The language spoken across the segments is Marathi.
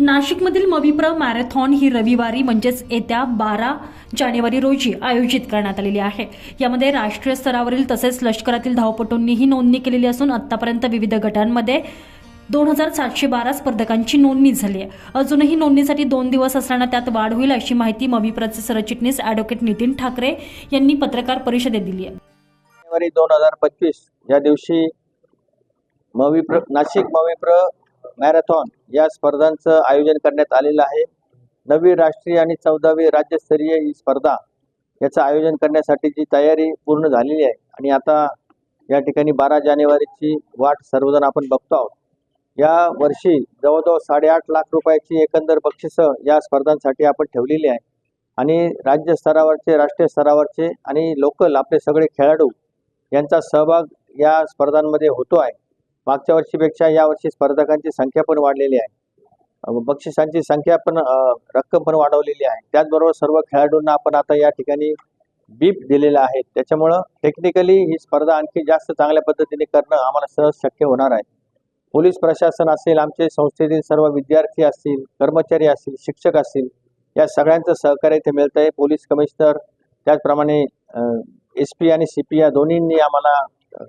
नाशिकमधील मविप्र मॅरेथॉन ही रविवारी म्हणजेच येत्या बारा जानेवारी रोजी आयोजित करण्यात आलेली आहे. यामध्ये राष्ट्रीय स्तरावरील तसेच लष्करातील धावपटूंनीही नोंदणी केलेली असून आतापर्यंत विविध गटांमध्ये दोन हजार सातशे बारा स्पर्धकांची नोंदणी झाली आहे. अजूनही नोंदणीसाठी दोन दिवस असताना त्यात वाढ होईल अशी माहिती मविप्रचे सरचिटणीस ॲडव्होकेट नितीन ठाकरे यांनी पत्रकार परिषदेत दिली आहे. जानेवारी दोन हजार पंचवीस या दिवशी मविप्र नाशिक मविप्र मॅरेथॉन या स्पर्धांचं आयोजन करण्यात आलेलं आहे. नववी राष्ट्रीय आणि चौदावी राज्यस्तरीय ही स्पर्धा याचं आयोजन करण्यासाठीची तयारी पूर्ण झालेली आहे. आणि आता या ठिकाणी बारा जानेवारीची वाट सर्वजण आपण बघतो आहोत. या वर्षी जवळजवळ साडेआठ लाख रुपयाची एकंदर बक्षिसं या स्पर्धांसाठी आपण ठेवलेली आहे. आणि राज्य स्तरावरचे राष्ट्रीय स्तरावरचे आणि लोकल आपले सगळे खेळाडू यांचा सहभाग या स्पर्धांमध्ये होतो आहे. मागच्या वर्षीपेक्षा यावर्षी स्पर्धकांची संख्या पण वाढलेली आहे. बक्षिसांची संख्या पण रक्कम पण वाढवलेली आहे. त्याचबरोबर सर्व खेळाडूंना आपण आता या ठिकाणी बीप दिलेला आहे. त्याच्यामुळं टेक्निकली ही स्पर्धा आणखी जास्त चांगल्या पद्धतीने करणं आम्हाला सहज शक्य होणार आहे. पोलीस प्रशासन असेल आमचे संस्थेतील सर्व विद्यार्थी असतील कर्मचारी असतील शिक्षक असतील या सगळ्यांचं सहकार्य इथे मिळतं आहे पोलीस कमिशनर त्याचप्रमाणे एस पी आणि सी पी या दोन्हींनी आम्हाला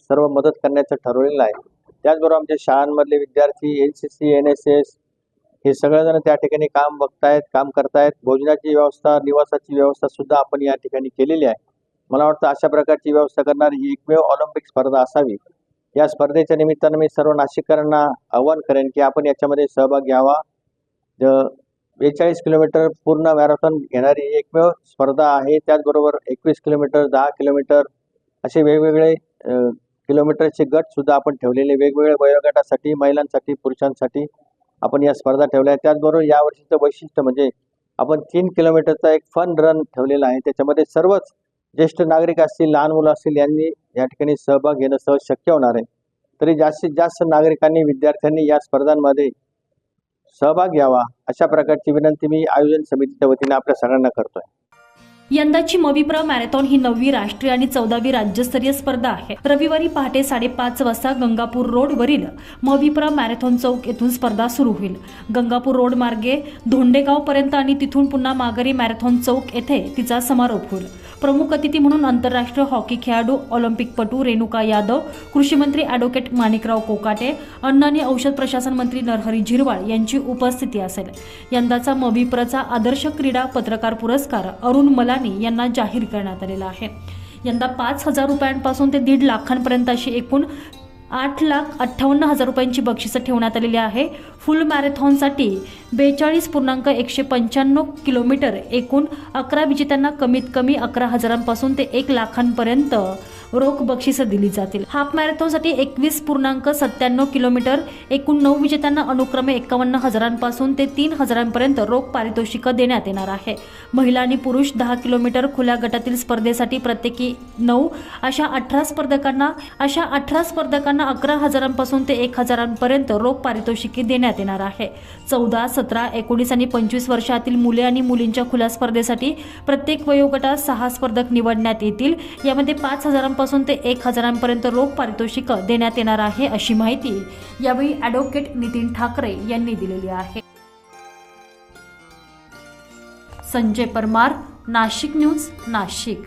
सर्व मदत करण्याचं ठरवलेलं आहे. त्याचबरोबर आमच्या शाळांमधले विद्यार्थी N C C N S S हे सगळेजण त्या ठिकाणी काम बघतायत काम करतायत. भोजनाची व्यवस्था निवासाची व्यवस्था सुद्धा आपण या ठिकाणी केलेली आहे. मला वाटतं अशा प्रकारची व्यवस्था करणारी ही एकमेव ऑलिम्पिक स्पर्धा असावी. या स्पर्धेच्या निमित्तानं मी सर्व नाशिककरांना आव्हान करेन की आपण याच्यामध्ये सहभाग घ्यावा. बेचाळीस किलोमीटर पूर्ण मॅरेथॉन घेणारी एकमेव स्पर्धा आहे. त्याचबरोबर एकवीस किलोमीटर दहा किलोमीटर असे वेगवेगळे किलोमीटरचे गट सुद्धा आपण ठेवलेले वेगवेगळ्या वयोगटासाठी महिलांसाठी पुरुषांसाठी आपण या स्पर्धा ठेवल्या आहेत. त्याचबरोबर यावर्षीचं वैशिष्ट्य म्हणजे आपण तीन किलोमीटरचा एक फन रन ठेवलेला आहे. त्याच्यामध्ये सर्वच ज्येष्ठ नागरिक असतील लहान मुलं असतील यांनी या ठिकाणी सहभाग घेणं सहज शक्य होणार आहे. तरी जास्तीत जास्त नागरिकांनी विद्यार्थ्यांनी या स्पर्धांमध्ये सहभाग घ्यावा अशा प्रकारची विनंती मी आयोजन समितीच्या वतीने आपल्या सगळ्यांना करतोय. यंदाची मविप्र मॅरेथॉन ही नववी राष्ट्रीय आणि चौदावी राज्यस्तरीय स्पर्धा आहे. रविवारी पहाटे साडेपाच वाजता गंगापूर रोड वरील मविप्र मॅरेथॉन चौक येथून स्पर्धा सुरू होईल. गंगापूर रोड मार्गे धोंडेगाव पर्यंत आणि तिथून पुन्हा माघारी मॅरेथॉन चौक येथे तिचा समारोप होईल. प्रमुख अतिथी म्हणून आंतरराष्ट्रीय हॉकी खेळाडू ऑलिम्पिकपटू रेणुका यादव कृषीमंत्री ॲडव्होकेट माणिकराव कोकाटे अन्न आणि औषध प्रशासन मंत्री नरहरी झिरवाळ यांची उपस्थिती असेल. यंदाचा मविप्रचा आदर्श क्रीडा पत्रकार पुरस्कार अरुण मलानी यांना जाहीर करण्यात आलेला आहे. यंदा पाच हजार रुपयांपासून ते दीड लाखांपर्यंत अशी एकूण आठ लाख अठ्ठावन्न हजार रुपयांची बक्षिसं ठेवण्यात आलेली आहे. फुल मॅरेथॉनसाठी बेचाळीस पूर्णांक एकशे पंच्याण्णव किलोमीटर एकूण अकरा विजेत्यांना कमीत कमी अकरा हजारांपासून ते एक लाखांपर्यंत रोख बक्षिसं दिली जातील. हाफ मॅरेथॉनसाठी एकवीस पूर्णांक सत्त्याण्णव किलोमीटर एकूण नऊ विजेत्यांना अनुक्रमे एकावन्न हजारांपासून ते तीन हजारांपर्यंत रोख पारितोषिकं देण्यात येणार आहे. महिला आणि पुरुष दहा किलोमीटर खुल्या गटातील स्पर्धेसाठी प्रत्येकी नऊ अशा अठरा स्पर्धकांना अशा अठरा स्पर्धकांना अकरा हजारांपासून ते एक हजारांपर्यंत रोख पारितोषिके देण्यात येणार आहे. चौदा सतरा एकोणीस आणि पंचवीस वर्षातील मुले आणि मुलींच्या खुल्या स्पर्धेसाठी प्रत्येक वयोगटात सहा स्पर्धक निवडण्यात येतील. यामध्ये पाच हजारांपासून ते एक हजारांपर्यंत रोख पारितोषिकं देण्यात येणार आहे अशी माहिती यावेळी ॲडव्होकेट नितीन ठाकरे यांनी दिलेली आहे. संजय परमार नाशिक न्यूज नाशिक.